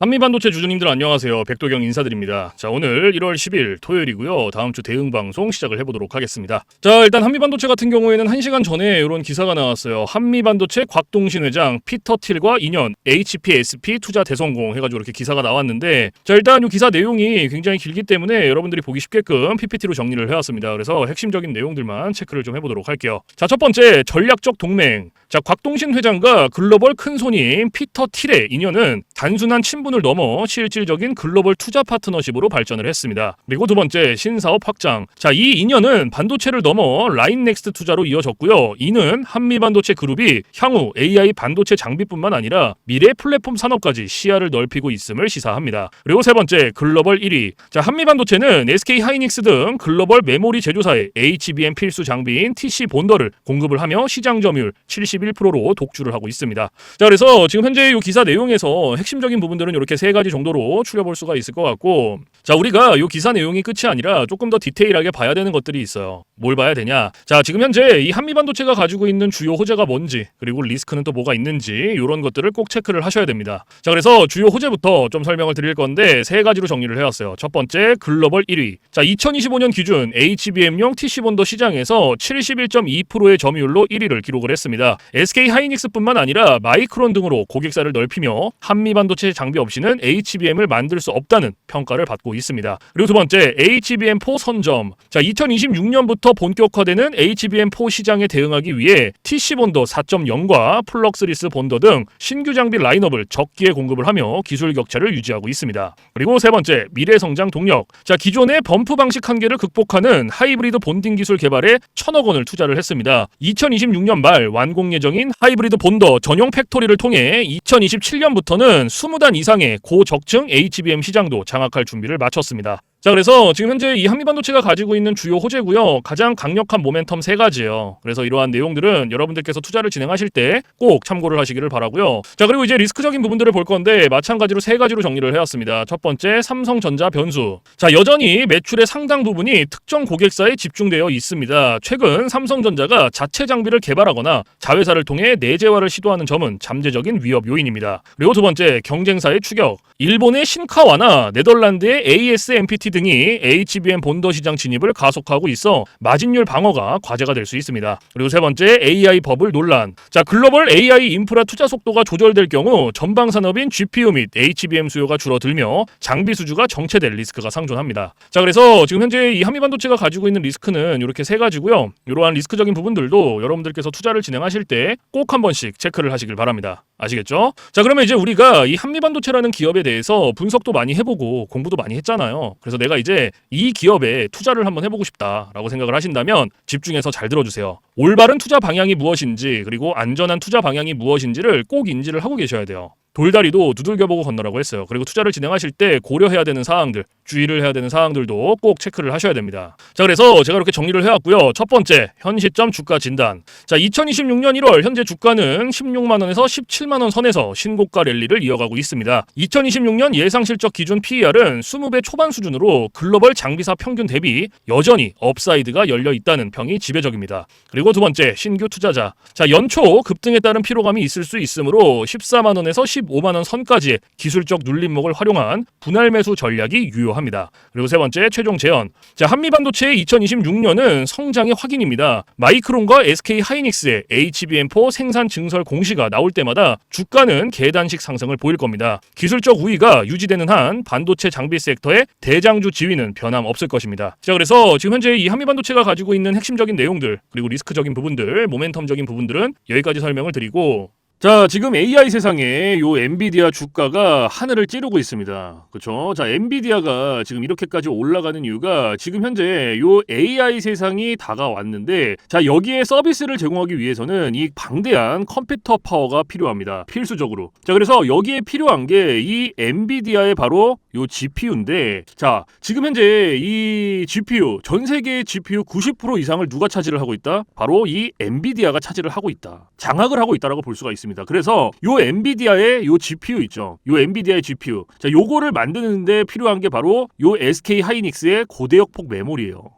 한미반도체 주주님들 안녕하세요. 백도경 인사드립니다. 자, 오늘 1월 10일 토요일이고요. 다음 주 대응 방송 시작을 해보도록 하겠습니다. 자, 일단 한미반도체 같은 경우에는 1시간 전에 이런 기사가 나왔어요. 한미반도체 곽동신 회장 피터 틸과 인연 HPSP 투자 대성공 해가지고 이렇게 기사가 나왔는데 자, 일단 이 기사 내용이 굉장히 길기 때문에 여러분들이 보기 쉽게끔 PPT로 정리를 해왔습니다. 그래서 핵심적인 내용들만 체크를 좀 해보도록 할게요. 자, 첫 번째 전략적 동맹. 자, 곽동신 회장과 글로벌 큰 손님 피터 틸의 인연은 단순한 친분 을 넘어 실질적인 글로벌 투자 파트너십으로 발전을 했습니다. 그리고 두 번째 신사업 확장. 자, 이 인연은 반도체를 넘어 라인넥스트 투자로 이어졌고요. 이는 한미 반도체 그룹이 향후 AI 반도체 장비뿐만 아니라 미래 플랫폼 산업까지 시야를 넓히고 있음을 시사합니다. 그리고 세 번째 글로벌 1위. 자, 한미 반도체는 SK 하이닉스 등 글로벌 메모리 제조사에 HBM 필수 장비인 TC 본더를 공급을 하며 시장 점유율 71%로 독주를 하고 있습니다. 자, 그래서 지금 현재 이 기사 내용에서 핵심적인 부분들은 이렇게 세 가지 정도로 추려볼 수가 있을 것 같고, 자, 우리가 이 기사 내용이 끝이 아니라 조금 더 디테일하게 봐야 되는 것들이 있어요. 뭘 봐야 되냐? 자, 지금 현재 이 한미 반도체가 가지고 있는 주요 호재가 뭔지, 그리고 리스크는 또 뭐가 있는지 이런 것들을 꼭 체크를 하셔야 됩니다. 자, 그래서 주요 호재부터 좀 설명을 드릴 건데 세 가지로 정리를 해왔어요. 첫 번째, 글로벌 1위. 자, 2025년 기준 HBM용 TC 본더 시장에서 71.2%의 점유율로 1위를 기록을 했습니다. SK 하이닉스뿐만 아니라 마이크론 등으로 고객사를 넓히며 한미 반도체 장비 없이는 HBM을 만들 수 없다는 평가를 받고 있습니다. 그리고 두 번째, HBM4 선점. 자, 2026년부터 본격화되는 HBM4 시장에 대응하기 위해 TC 본더 4.0과 플럭스리스 본더 등 신규 장비 라인업을 적기에 공급을 하며 기술 격차를 유지하고 있습니다. 그리고 세 번째, 미래 성장 동력. 자, 기존의 범프 방식 한계를 극복하는 하이브리드 본딩 기술 개발에 천억 원을 투자를 했습니다. 2026년 말 완공 예정인 하이브리드 본더 전용 팩토리를 통해 2027년부터는 20단 이상 의 고적층 HBM 시장도 장악할 준비를 마쳤습니다. 자, 그래서 지금 현재 이 한미반도체가 가지고 있는 주요 호재고요. 가장 강력한 모멘텀 세 가지예요. 그래서 이러한 내용들은 여러분들께서 투자를 진행하실 때 꼭 참고를 하시기를 바라고요. 자, 그리고 이제 리스크적인 부분들을 볼 건데 마찬가지로 세 가지로 정리를 해왔습니다. 첫 번째, 삼성전자 변수. 자, 여전히 매출의 상당 부분이 특정 고객사에 집중되어 있습니다. 최근 삼성전자가 자체 장비를 개발하거나 자회사를 통해 내재화를 시도하는 점은 잠재적인 위협 요인입니다. 그리고 두 번째, 경쟁사의 추격. 일본의 신카와나 네덜란드의 ASMPT 등이 HBM 본더 시장 진입을 가속하고 있어 마진율 방어가 과제가 될 수 있습니다. 그리고 세 번째 AI 버블 논란. 자 글로벌 AI 인프라 투자 속도가 조절될 경우 전방 산업인 GPU 및 HBM 수요가 줄어들며 장비 수주가 정체될 리스크가 상존합니다. 자 그래서 지금 현재 이 한미 반도체가 가지고 있는 리스크는 이렇게 세 가지고요. 이러한 리스크적인 부분들도 여러분들께서 투자를 진행하실 때 꼭 한 번씩 체크를 하시길 바랍니다. 아시겠죠? 자 그러면 이제 우리가 이 한미 반도체라는 기업에 대해서 분석도 많이 해보고 공부도 많이 했잖아요. 그래서 내가 이제 이 기업에 투자를 한번 해보고 싶다라고 생각을 하신다면 집중해서 잘 들어주세요. 올바른 투자 방향이 무엇인지 그리고 안전한 투자 방향이 무엇인지를 꼭 인지를 하고 계셔야 돼요. 돌다리도 두들겨보고 건너라고 했어요. 그리고 투자를 진행하실 때 고려해야 되는 사항들, 주의를 해야 되는 사항들도 꼭 체크를 하셔야 됩니다. 자, 그래서 제가 이렇게 정리를 해왔고요. 첫 번째, 현 시점 주가 진단. 자, 2026년 1월 현재 주가는 16만 원에서 17만 원 선에서 신고가 랠리를 이어가고 있습니다. 2026년 예상 실적 기준 PER은 20배 초반 수준으로 글로벌 장비사 평균 대비 여전히 업사이드가 열려 있다는 평이 지배적입니다. 그리고 두 번째, 신규 투자자. 자, 연초 급등에 따른 피로감이 있을 수 있으므로 14만 원에서 15만 원 선까지의 기술적 눌림목을 활용한 분할 매수 전략이 유효합니다. 그리고 세 번째 최종 재현. 자, 한미 반도체의 2026년은 성장의 확인입니다. 마이크론과 SK 하이닉스의 HBM4 생산 증설 공시가 나올 때마다 주가는 계단식 상승을 보일 겁니다. 기술적 우위가 유지되는 한 반도체 장비 섹터의 대장주 지위는 변함 없을 것입니다. 자, 그래서 지금 현재 이 한미 반도체가 가지고 있는 핵심적인 내용들 그리고 리스크적인 부분들, 모멘텀적인 부분들은 여기까지 설명을 드리고 자, 지금 AI 세상에 요 엔비디아 주가가 하늘을 찌르고 있습니다. 그렇죠? 자, 엔비디아가 지금 이렇게까지 올라가는 이유가 지금 현재 요 AI 세상이 다가왔는데 자, 여기에 서비스를 제공하기 위해서는 이 방대한 컴퓨터 파워가 필요합니다. 필수적으로. 자, 그래서 여기에 필요한 게 이 엔비디아의 바로 요 GPU인데 자, 지금 현재 이 GPU 전 세계의 GPU 90% 이상을 누가 차지를 하고 있다? 바로 이 엔비디아가 차지를 하고 있다. 장악을 하고 있다라고 볼 수가 있습니다. 그래서 요 엔비디아의 요 GPU 있죠. 요 엔비디아의 GPU. 자, 요거를 만드는데 필요한 게 바로 요 SK 하이닉스의 고대역폭 메모리예요.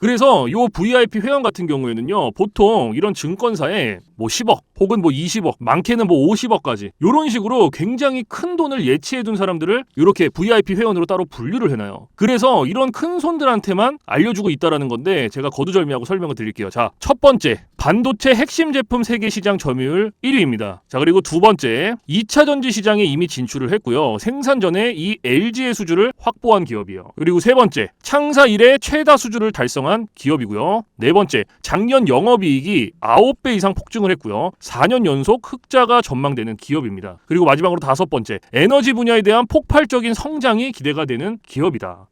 그래서 요 VIP 회원 같은 경우에는요 보통 이런 증권사에 뭐 10억 혹은 뭐 20억 많게는 뭐 50억까지 이런 식으로 굉장히 큰 돈을 예치해 둔 사람들을 이렇게 VIP 회원으로 따로 분류를 해놔요. 그래서 이런 큰 손들한테만 알려주고 있다라는 건데 제가 거두절미하고 설명을 드릴게요. 자 첫 번째 반도체 핵심 제품 세계 시장 점유율 1위입니다. 자 그리고 두 번째 2차 전지 시장에 이미 진출을 했고요. 생산 전에 이 LG의 수주를 확보한 기업이에요. 그리고 세 번째 창사 이래 최다 수주를 달성한 기업이고요. 네 번째, 작년 영업이익이 9배 이상 폭증을 했고요. 4년 연속 흑자가 전망되는 기업입니다. 그리고 마지막으로 다섯 번째, 에너지 분야에 대한 폭발적인 성장이 기대가 되는 기업이다.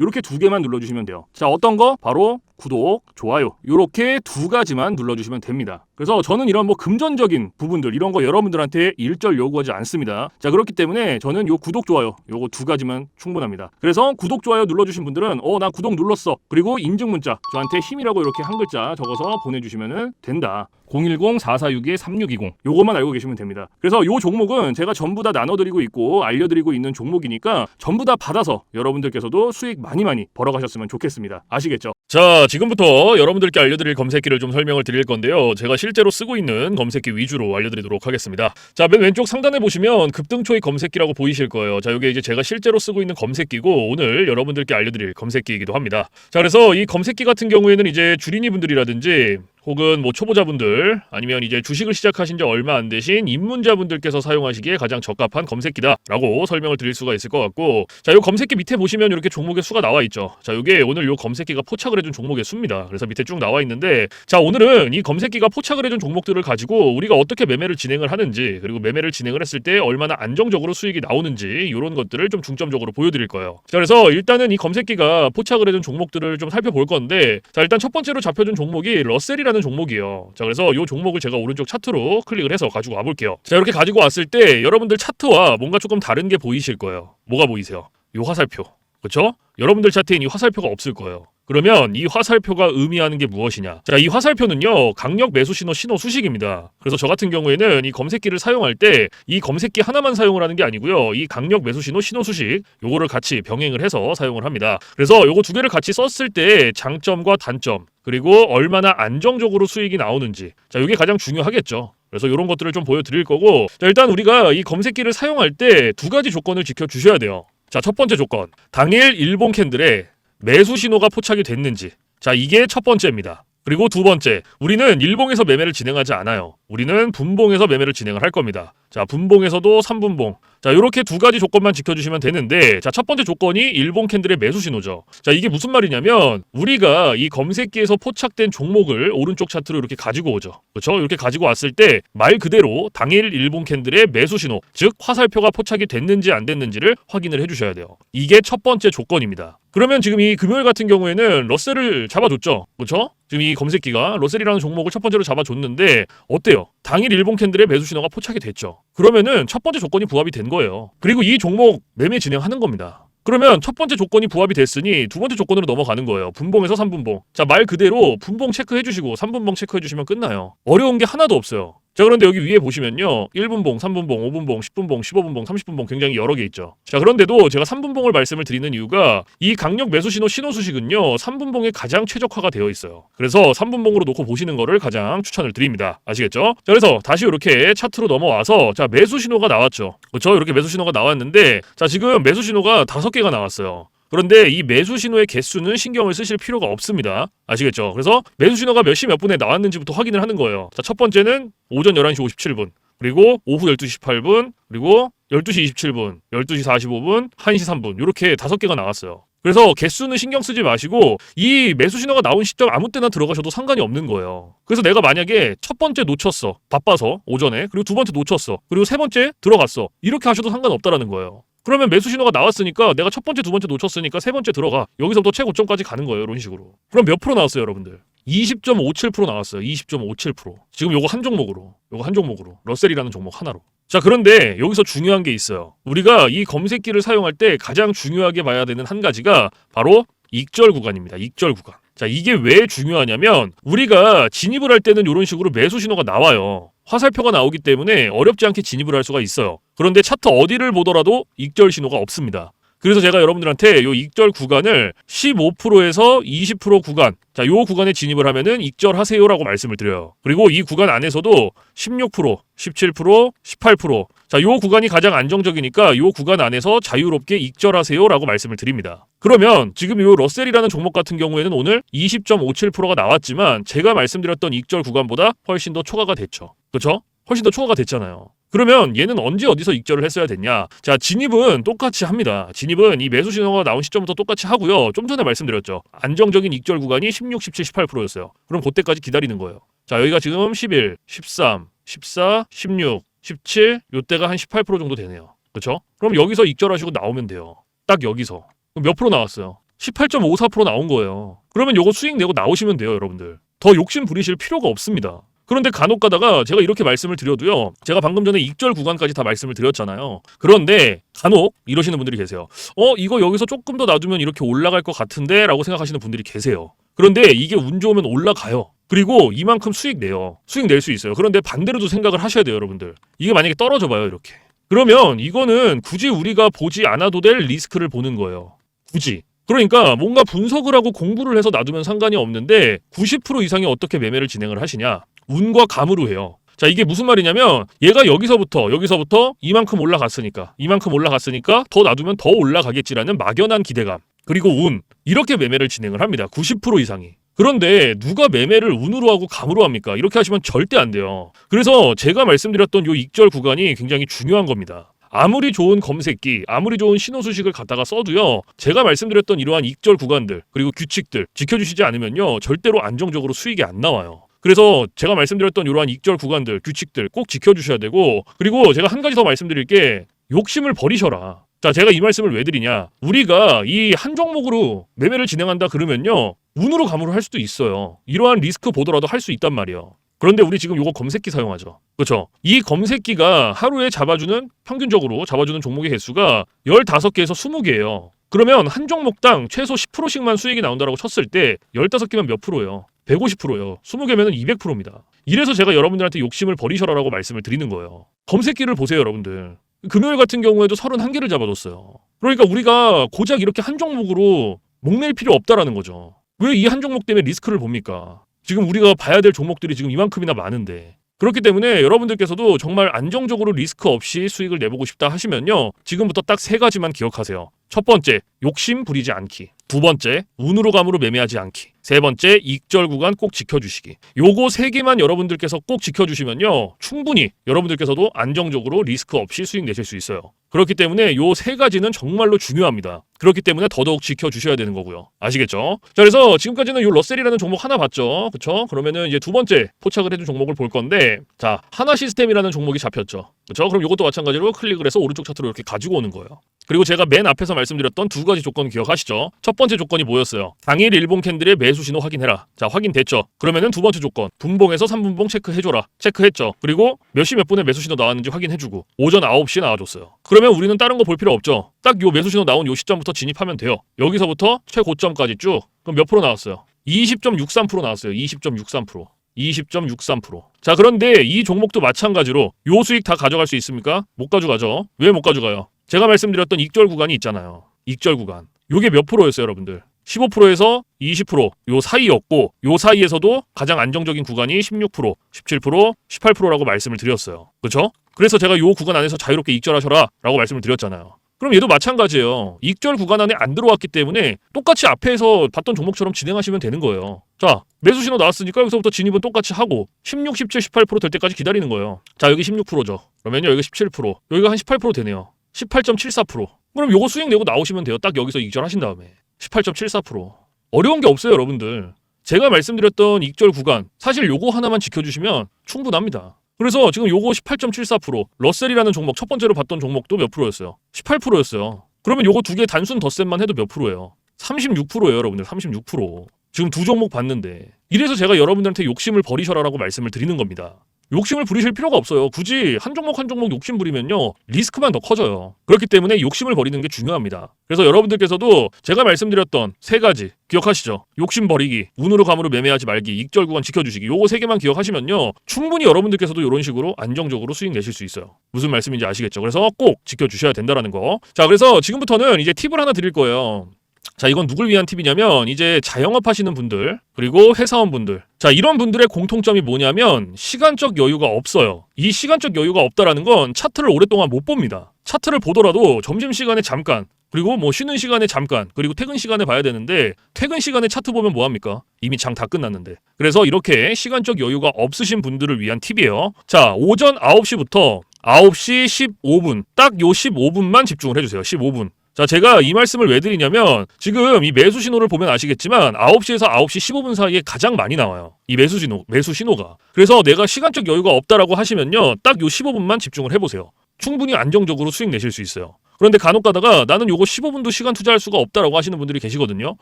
이렇게 두 개만 눌러주시면 돼요. 자, 어떤 거? 바로 구독, 좋아요. 이렇게 두 가지만 눌러주시면 됩니다. 그래서 저는 이런 뭐 금전적인 부분들 이런 거 여러분들한테 일절 요구하지 않습니다. 자, 그렇기 때문에 저는 요 구독, 좋아요 요거 두 가지만 충분합니다. 그래서 구독, 좋아요 눌러주신 분들은 어, 나 구독 눌렀어. 그리고 인증 문자 저한테 힘이라고 이렇게 한 글자 적어서 보내주시면 된다. 010-4462-3620 요것만 알고 계시면 됩니다. 그래서 요 종목은 제가 전부 다 나눠드리고 있고 알려드리고 있는 종목이니까 전부 다 받아서 여러분들께서도 수익 많이 많이 벌어가셨으면 좋겠습니다. 아시겠죠? 자, 지금부터 여러분들께 알려드릴 검색기를 좀 설명을 드릴 건데요. 제가 실 제로 쓰고 있는 검색기 위주로 알려드리도록 하겠습니다. 자, 맨 왼쪽 상단에 보시면 급등초이 검색기라고 보이실 거예요. 자, 이게 이제 제가 실제로 쓰고 있는 검색기고 오늘 여러분들께 알려드릴 검색기이기도 합니다. 자, 그래서 이 검색기 같은 경우에는 이제 주린이 분들이라든지 혹은 뭐 초보자분들 아니면 이제 주식을 시작하신 지 얼마 안 되신 입문자분들께서 사용하시기에 가장 적합한 검색기다라고 설명을 드릴 수가 있을 것 같고 자, 이 검색기 밑에 보시면 이렇게 종목의 수가 나와 있죠. 자, 이게 오늘 이 검색기가 포착을 해준 종목의 수입니다. 그래서 밑에 쭉 나와 있는데 자, 오늘은 이 검색기가 포착을 해준 종목들을 가지고 우리가 어떻게 매매를 진행을 하는지 그리고 매매를 진행을 했을 때 얼마나 안정적으로 수익이 나오는지 이런 것들을 좀 중점적으로 보여드릴 거예요. 자, 그래서 일단은 이 검색기가 포착을 해준 종목들을 좀 살펴볼 건데 자, 일단 첫 번째로 잡혀준 종목이 러셀이라 는 종목이에요. 자, 그래서 이 종목을 제가 오른쪽 차트로 클릭을 해서 가지고 와볼게요. 자, 이렇게 가지고 왔을 때 여러분들 차트와 뭔가 조금 다른 게 보이실 거예요. 뭐가 보이세요? 이 화살표. 그렇죠? 여러분들 차트엔 이 화살표가 없을 거예요. 그러면 이 화살표가 의미하는 게 무엇이냐? 자, 이 화살표는요, 강력 매수 신호 신호 수식입니다. 그래서 저 같은 경우에는 이 검색기를 사용할 때 이 검색기 하나만 사용을 하는 게 아니고요, 이 강력 매수 신호 신호 수식 요거를 같이 병행을 해서 사용을 합니다. 그래서 요거 두 개를 같이 썼을 때 장점과 단점 그리고 얼마나 안정적으로 수익이 나오는지 자, 이게 가장 중요하겠죠. 그래서 이런 것들을 좀 보여드릴 거고 자, 일단 우리가 이 검색기를 사용할 때 두 가지 조건을 지켜주셔야 돼요. 자, 첫 번째 조건. 당일 일본 캔들에 매수 신호가 포착이 됐는지. 자, 이게 첫 번째입니다. 그리고 두 번째, 우리는 일봉에서 매매를 진행하지 않아요. 우리는 분봉에서 매매를 진행을 할 겁니다. 자, 분봉에서도 3분봉. 자, 이렇게 두 가지 조건만 지켜주시면 되는데, 자, 첫 번째 조건이 일본 캔들의 매수 신호죠. 자, 이게 무슨 말이냐면, 우리가 이 검색기에서 포착된 종목을 오른쪽 차트로 이렇게 가지고 오죠. 그렇죠? 이렇게 가지고 왔을 때, 말 그대로 당일 일본 캔들의 매수 신호, 즉, 화살표가 포착이 됐는지 안 됐는지를 확인을 해주셔야 돼요. 이게 첫 번째 조건입니다. 그러면 지금 이 금요일 같은 경우에는 러셀을 잡아줬죠. 그렇죠? 지금 이 검색기가 러셀이라는 종목을 첫 번째로 잡아줬는데 어때요? 당일 일본 캔들의 매수 신호가 포착이 됐죠. 그러면은 첫 번째 조건이 부합이 된 거예요. 그리고 이 종목 매매 진행하는 겁니다. 그러면 첫 번째 조건이 부합이 됐으니 두 번째 조건으로 넘어가는 거예요. 분봉에서 3분봉. 자, 말 그대로 분봉 체크해 주시고 3분봉 체크해 주시면 끝나요. 어려운 게 하나도 없어요. 자, 그런데 여기 위에 보시면요. 1분봉, 3분봉, 5분봉, 10분봉, 15분봉, 30분봉 굉장히 여러 개 있죠. 자, 그런데도 제가 3분봉을 말씀을 드리는 이유가 이 강력 매수 신호 신호 수식은요. 3분봉에 가장 최적화가 되어 있어요. 그래서 3분봉으로 놓고 보시는 거를 가장 추천을 드립니다. 아시겠죠? 자, 그래서 다시 이렇게 차트로 넘어와서 자, 매수 신호가 나왔죠. 그렇죠? 이렇게 매수 신호가 나왔는데 자, 지금 매수 신호가 다섯 개가 나왔어요. 그런데 이 매수 신호의 개수는 신경을 쓰실 필요가 없습니다. 아시겠죠? 그래서 매수 신호가 몇 시 몇 분에 나왔는지부터 확인을 하는 거예요. 자, 첫 번째는 오전 11시 57분, 그리고 오후 12시 18분, 그리고 12시 27분, 12시 45분, 1시 3분 이렇게 다섯 개가 나왔어요. 그래서 개수는 신경 쓰지 마시고 이 매수 신호가 나온 시점 아무 때나 들어가셔도 상관이 없는 거예요. 그래서 내가 만약에 첫 번째 놓쳤어. 바빠서 오전에. 그리고 두 번째 놓쳤어. 그리고 세 번째 들어갔어. 이렇게 하셔도 상관없다라는 거예요. 그러면 매수 신호가 나왔으니까 내가 첫 번째, 두 번째 놓쳤으니까 세 번째 들어가. 여기서부터 최고점까지 가는 거예요. 이런 식으로. 그럼 몇 프로 나왔어요, 여러분들? 20.57% 나왔어요. 20.57%. 지금 요거 한 종목으로. 요거 한 종목으로. 러셀이라는 종목 하나로. 자, 그런데 여기서 중요한 게 있어요. 우리가 이 검색기를 사용할 때 가장 중요하게 봐야 되는 한 가지가 바로 익절 구간입니다. 익절 구간. 자, 이게 왜 중요하냐면 우리가 진입을 할 때는 이런 식으로 매수 신호가 나와요. 화살표가 나오기 때문에 어렵지 않게 진입을 할 수가 있어요. 그런데 차트 어디를 보더라도 익절 신호가 없습니다. 그래서 제가 여러분들한테 요 익절 구간을 15%에서 20% 구간, 자, 요 구간에 진입을 하면은 익절하세요라고 말씀을 드려요. 그리고 이 구간 안에서도 16%, 17%, 18%, 자, 요 구간이 가장 안정적이니까 요 구간 안에서 자유롭게 익절하세요라고 말씀을 드립니다. 그러면 지금 요 러셀이라는 종목 같은 경우에는 오늘 20.57%가 나왔지만 제가 말씀드렸던 익절 구간보다 훨씬 더 초과가 됐죠. 그렇죠? 훨씬 더 초과가 됐잖아요. 그러면 얘는 언제 어디서 익절을 했어야 됐냐? 자, 진입은 똑같이 합니다. 진입은 이 매수 신호가 나온 시점부터 똑같이 하고요. 좀 전에 말씀드렸죠. 안정적인 익절 구간이 16, 17, 18%였어요. 그럼 그때까지 기다리는 거예요. 자, 여기가 지금 11, 13, 14, 16, 17, 요때가 한 18% 정도 되네요. 그렇죠? 그럼 여기서 익절하시고 나오면 돼요. 딱 여기서. 그럼 몇 프로 나왔어요? 18.54% 나온 거예요. 그러면 요거 수익 내고 나오시면 돼요, 여러분들. 더 욕심 부리실 필요가 없습니다. 그런데 간혹 가다가 제가 이렇게 말씀을 드려도요. 제가 방금 전에 익절 구간까지 다 말씀을 드렸잖아요. 그런데 간혹 이러시는 분들이 계세요. 어, 이거 여기서 조금 더 놔두면 이렇게 올라갈 것 같은데 라고 생각하시는 분들이 계세요. 그런데 이게 운 좋으면 올라가요. 그리고 이만큼 수익 내요. 수익 낼 수 있어요. 그런데 반대로도 생각을 하셔야 돼요, 여러분들. 이게 만약에 떨어져 봐요, 이렇게. 그러면 이거는 굳이 우리가 보지 않아도 될 리스크를 보는 거예요. 굳이. 그러니까 뭔가 분석을 하고 공부를 해서 놔두면 상관이 없는데 90% 이상이 어떻게 매매를 진행을 하시냐? 운과 감으로 해요. 자, 이게 무슨 말이냐면 얘가 여기서부터 여기서부터 이만큼 올라갔으니까 이만큼 올라갔으니까 더 놔두면 더 올라가겠지라는 막연한 기대감. 그리고 운. 이렇게 매매를 진행을 합니다. 90% 이상이. 그런데 누가 매매를 운으로 하고 감으로 합니까? 이렇게 하시면 절대 안 돼요. 그래서 제가 말씀드렸던 요 익절 구간이 굉장히 중요한 겁니다. 아무리 좋은 검색기, 아무리 좋은 신호 수식을 갖다가 써도요. 제가 말씀드렸던 이러한 익절 구간들, 그리고 규칙들 지켜주시지 않으면요. 절대로 안정적으로 수익이 안 나와요. 그래서 제가 말씀드렸던 이러한 익절 구간들, 규칙들 꼭 지켜주셔야 되고, 그리고 제가 한 가지 더 말씀드릴 게 욕심을 버리셔라. 자, 제가 이 말씀을 왜 드리냐? 우리가 이 한 종목으로 매매를 진행한다 그러면요. 운으로 감으로 할 수도 있어요. 이러한 리스크 보더라도 할 수 있단 말이에요. 그런데 우리 지금 요거 검색기 사용하죠. 그렇죠? 이 검색기가 하루에 잡아주는 평균적으로 잡아주는 종목의 개수가 15개에서 20개예요. 그러면 한 종목당 최소 10%씩만 수익이 나온다라고 쳤을 때 15개면 몇 프로예요? 150%예요. 20개면은 200%입니다. 이래서 제가 여러분들한테 욕심을 버리셔라라고 말씀을 드리는 거예요. 검색기를 보세요, 여러분들. 금요일 같은 경우에도 31개를 잡아줬어요. 그러니까 우리가 고작 이렇게 한 종목으로 목낼 필요 없다라는 거죠. 왜 이 한 종목 때문에 리스크를 봅니까? 지금 우리가 봐야 될 종목들이 지금 이만큼이나 많은데. 그렇기 때문에 여러분들께서도 정말 안정적으로 리스크 없이 수익을 내보고 싶다 하시면요. 지금부터 딱 세 가지만 기억하세요. 첫 번째, 욕심 부리지 않기. 두 번째, 운으로 감으로 매매하지 않기. 세 번째, 익절 구간 꼭 지켜주시기. 요거 세 개만 여러분들께서 꼭 지켜주시면요. 충분히 여러분들께서도 안정적으로 리스크 없이 수익 내실 수 있어요. 그렇기 때문에 요 세 가지는 정말로 중요합니다. 그렇기 때문에 더더욱 지켜주셔야 되는 거고요. 아시겠죠? 자, 그래서 지금까지는 요 러셀이라는 종목 하나 봤죠. 그쵸? 그러면은 이제 두 번째 포착을 해준 종목을 볼 건데, 자, 하나 시스템이라는 종목이 잡혔죠. 그쵸? 그럼 요것도 마찬가지로 클릭을 해서 오른쪽 차트로 이렇게 가지고 오는 거예요. 그리고 제가 맨 앞에서 말씀드렸던 두 가지 조건 기억하시죠? 첫 번째 조건이 뭐였어요? 당일 일봉 캔들의 매수 신호 확인해라. 자, 확인됐죠? 그러면은 두 번째 조건, 분봉에서 3분봉 체크해줘라. 체크했죠? 그리고 몇 시 몇 분에 매수 신호 나왔는지 확인해주고, 오전 9시 나와줬어요. 그러면 우리는 다른 거 볼 필요 없죠? 딱 요 매수 신호 나온 요 시점부터 진입하면 돼요. 여기서부터 최고점까지 쭉. 그럼 몇 프로 나왔어요? 20.63% 나왔어요. 20.63%. 20.63%. 자, 그런데 이 종목도 마찬가지로 요 수익 다 가져갈 수 있습니까? 못 가져가죠. 왜 못 가져가요? 제가 말씀드렸던 익절 구간이 있잖아요. 익절 구간. 요게 몇 프로였어요, 여러분들? 15%에서 20%요 사이였고 요 사이에서도 가장 안정적인 구간이 16%, 17%, 18%라고 말씀을 드렸어요. 그렇죠? 그래서 제가 요 구간 안에서 자유롭게 익절하셔라라고 말씀을 드렸잖아요. 그럼 얘도 마찬가지예요. 익절 구간 안에 안 들어왔기 때문에 똑같이 앞에서 봤던 종목처럼 진행하시면 되는 거예요. 자, 매수 신호 나왔으니까 여기서부터 진입은 똑같이 하고 16, 17, 18%될 때까지 기다리는 거예요. 자, 여기 16%죠. 그러면요, 여기 17%, 여기가 한 18% 되네요. 18.74%. 그럼 요거 수익 내고 나오시면 돼요. 딱 여기서 익절하신 다음에 18.74%. 어려운 게 없어요, 여러분들. 제가 말씀드렸던 익절 구간 사실 요거 하나만 지켜주시면 충분합니다. 그래서 지금 요거 18.74%, 러셀이라는 종목 첫 번째로 봤던 종목도 몇 프로였어요? 18%였어요. 그러면 요거 두 개 단순 덧셈만 해도 몇 프로예요? 36%예요, 여러분들. 36%. 지금 두 종목 봤는데. 이래서 제가 여러분들한테 욕심을 버리셔라라고 말씀을 드리는 겁니다. 욕심을 부리실 필요가 없어요. 굳이 한 종목 한 종목 욕심 부리면요. 리스크만 더 커져요. 그렇기 때문에 욕심을 버리는 게 중요합니다. 그래서 여러분들께서도 제가 말씀드렸던 세 가지 기억하시죠? 욕심 버리기, 운으로 감으로 매매하지 말기, 익절 구간 지켜주시기. 요거 세 개만 기억하시면요. 충분히 여러분들께서도 이런 식으로 안정적으로 수익 내실 수 있어요. 무슨 말씀인지 아시겠죠? 그래서 꼭 지켜주셔야 된다라는 거. 자, 그래서 지금부터는 이제 팁을 하나 드릴 거예요. 자, 이건 누굴 위한 팁이냐면 이제 자영업 하시는 분들 그리고 회사원분들. 자, 이런 분들의 공통점이 뭐냐면 시간적 여유가 없어요. 이 시간적 여유가 없다라는 건 차트를 오랫동안 못 봅니다. 차트를 보더라도 점심 시간에 잠깐 그리고 뭐 쉬는 시간에 잠깐 그리고 퇴근 시간에 봐야 되는데 퇴근 시간에 차트 보면 뭐 합니까? 이미 장 다 끝났는데. 그래서 이렇게 시간적 여유가 없으신 분들을 위한 팁이에요. 자, 오전 9시부터 9시 15분 딱 요 15분만 집중을 해 주세요. 15분. 자, 제가 이 말씀을 왜 드리냐면 지금 이 매수 신호를 보면 아시겠지만 9시에서 9시 15분 사이에 가장 많이 나와요. 이 매수 신호, 매수 신호가. 그래서 내가 시간적 여유가 없다라고 하시면요. 딱 요 15분만 집중을 해 보세요. 충분히 안정적으로 수익 내실 수 있어요. 그런데 간혹 가다가 나는 요거 15분도 시간 투자할 수가 없다라고 하시는 분들이 계시거든요.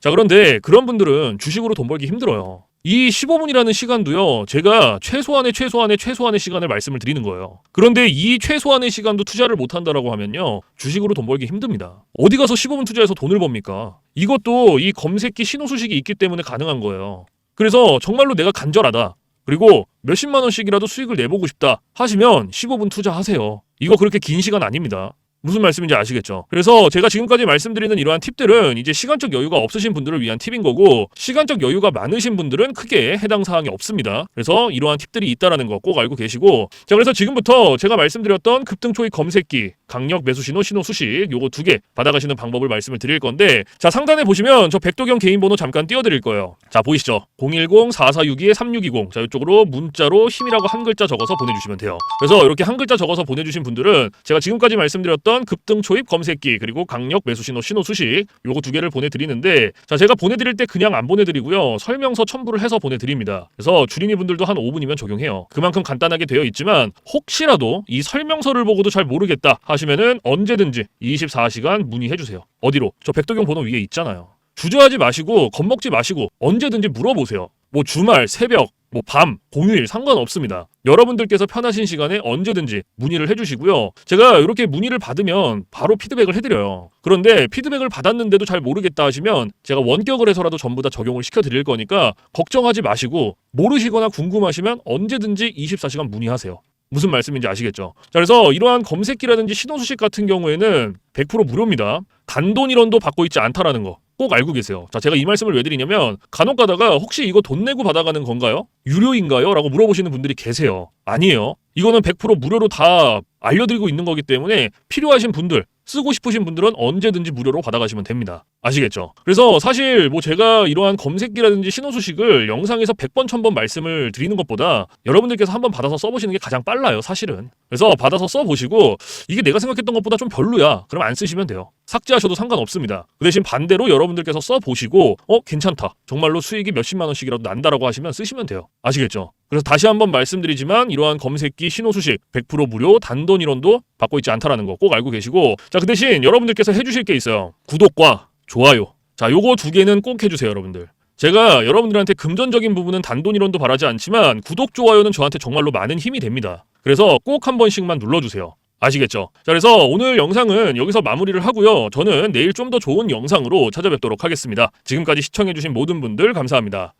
자, 그런데 그런 분들은 주식으로 돈 벌기 힘들어요. 이 15분이라는 시간도요, 제가 최소한의 최소한의 최소한의 시간을 말씀을 드리는 거예요. 그런데 이 최소한의 시간도 투자를 못 한다라고 하면요, 주식으로 돈 벌기 힘듭니다. 어디 가서 15분 투자해서 돈을 법니까? 이것도 이 검색기 신호 수식이 있기 때문에 가능한 거예요. 그래서 정말로 내가 간절하다. 그리고 몇십만 원씩이라도 수익을 내보고 싶다 하시면 15분 투자하세요. 이거 그렇게 긴 시간 아닙니다. 무슨 말씀인지 아시겠죠? 그래서 제가 지금까지 말씀드리는 이러한 팁들은 이제 시간적 여유가 없으신 분들을 위한 팁인 거고 시간적 여유가 많으신 분들은 크게 해당 사항이 없습니다. 그래서 이러한 팁들이 있다라는 거 꼭 알고 계시고 자 그래서 지금부터 제가 말씀드렸던 급등 초입 검색기 강력 매수 신호 신호 수식 요거 두 개 받아가시는 방법을 말씀을 드릴 건데 자 상단에 보시면 저 백도경 개인 번호 잠깐 띄워드릴 거예요. 자 보이시죠? 010-4462-3620 자 이쪽으로 문자로 힘이라고 한 글자 적어서 보내주시면 돼요. 그래서 이렇게 한 글자 적어서 보내주신 분들은 제가 지금까지 말씀드렸던 급등 초입 검색기 그리고 강력 매수 신호 신호 수식 요거 두 개를 보내드리는데 자 제가 보내드릴 때 그냥 안 보내드리고요 설명서 첨부를 해서 보내드립니다. 그래서 주린이 분들도 한 5분이면 적용해요. 그만큼 간단하게 되어 있지만 혹시라도 이 설명서를 보고도 잘 모르겠다 하시면은 언제든지 24시간 문의해 주세요. 어디로? 저 백도경 번호 위에 있잖아요. 주저하지 마시고 겁먹지 마시고 언제든지 물어보세요. 뭐 주말, 새벽, 뭐 밤, 공휴일 상관없습니다. 여러분들께서 편하신 시간에 언제든지 문의를 해주시고요. 제가 이렇게 문의를 받으면 바로 피드백을 해드려요. 그런데 피드백을 받았는데도 잘 모르겠다 하시면 제가 원격을 해서라도 전부 다 적용을 시켜드릴 거니까 걱정하지 마시고 모르시거나 궁금하시면 언제든지 24시간 문의하세요. 무슨 말씀인지 아시겠죠? 자, 그래서 이러한 검색기라든지 신호수식 같은 경우에는 100% 무료입니다. 단돈 1원도 받고 있지 않다라는 거. 꼭 알고 계세요. 자, 제가 이 말씀을 왜 드리냐면 간혹 가다가 혹시 이거 돈 내고 받아가는 건가요? 유료인가요? 라고 물어보시는 분들이 계세요. 아니에요. 이거는 100% 무료로 다 알려드리고 있는 거기 때문에 필요하신 분들, 쓰고 싶으신 분들은 언제든지 무료로 받아가시면 됩니다. 아시겠죠? 그래서 사실 뭐 제가 이러한 검색기라든지 신호 수식을 영상에서 100번, 1000번 말씀을 드리는 것보다 여러분들께서 한번 받아서 써보시는 게 가장 빨라요, 사실은. 그래서 받아서 써보시고 이게 내가 생각했던 것보다 좀 별로야. 그럼 안 쓰시면 돼요. 삭제하셔도 상관없습니다. 그 대신 반대로 여러분들께서 써보시고 어 괜찮다. 정말로 수익이 몇십만 원씩이라도 난다라고 하시면 쓰시면 돼요. 아시겠죠? 그래서 다시 한번 말씀드리지만 이러한 검색기 신호 수식 100% 무료 단돈 1원도 받고 있지 않다라는 거 꼭 알고 계시고 자 그 대신 여러분들께서 해주실 게 있어요. 구독과 좋아요. 자 요거 두 개는 꼭 해주세요 여러분들. 제가 여러분들한테 금전적인 부분은 단돈 1원도 바라지 않지만 구독 좋아요는 저한테 정말로 많은 힘이 됩니다. 그래서 꼭 한 번씩만 눌러주세요. 아시겠죠? 자, 그래서 오늘 영상은 여기서 마무리를 하고요. 저는 내일 좀 더 좋은 영상으로 찾아뵙도록 하겠습니다. 지금까지 시청해주신 모든 분들 감사합니다.